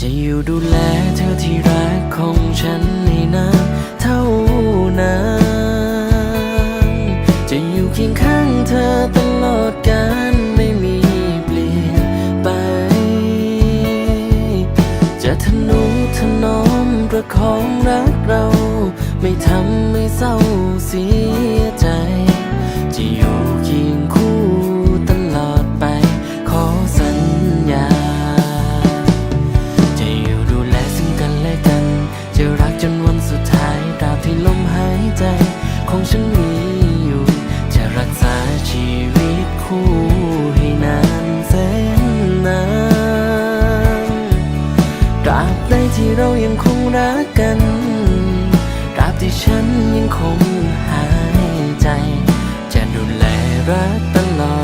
จะอยู่ดูแลเธอที่รักของฉันในนานเท่านานจะอยู่เคียงข้างเธอตลอดกาลไม่มีเปลี่ยนไป จะทนุถนอมประคองรักเรา ไม่ทำให้เศร้าเสีย จนวันสุดท้ายตราบที่ลมหายใจ ของฉันมีอยู่ จะรักษาชีวิตคู่ให้นานแสนนานตราบใดที่เรายังคงรักกันตราบที่ฉันยังคงหายใจ จะดูแลรักตลอด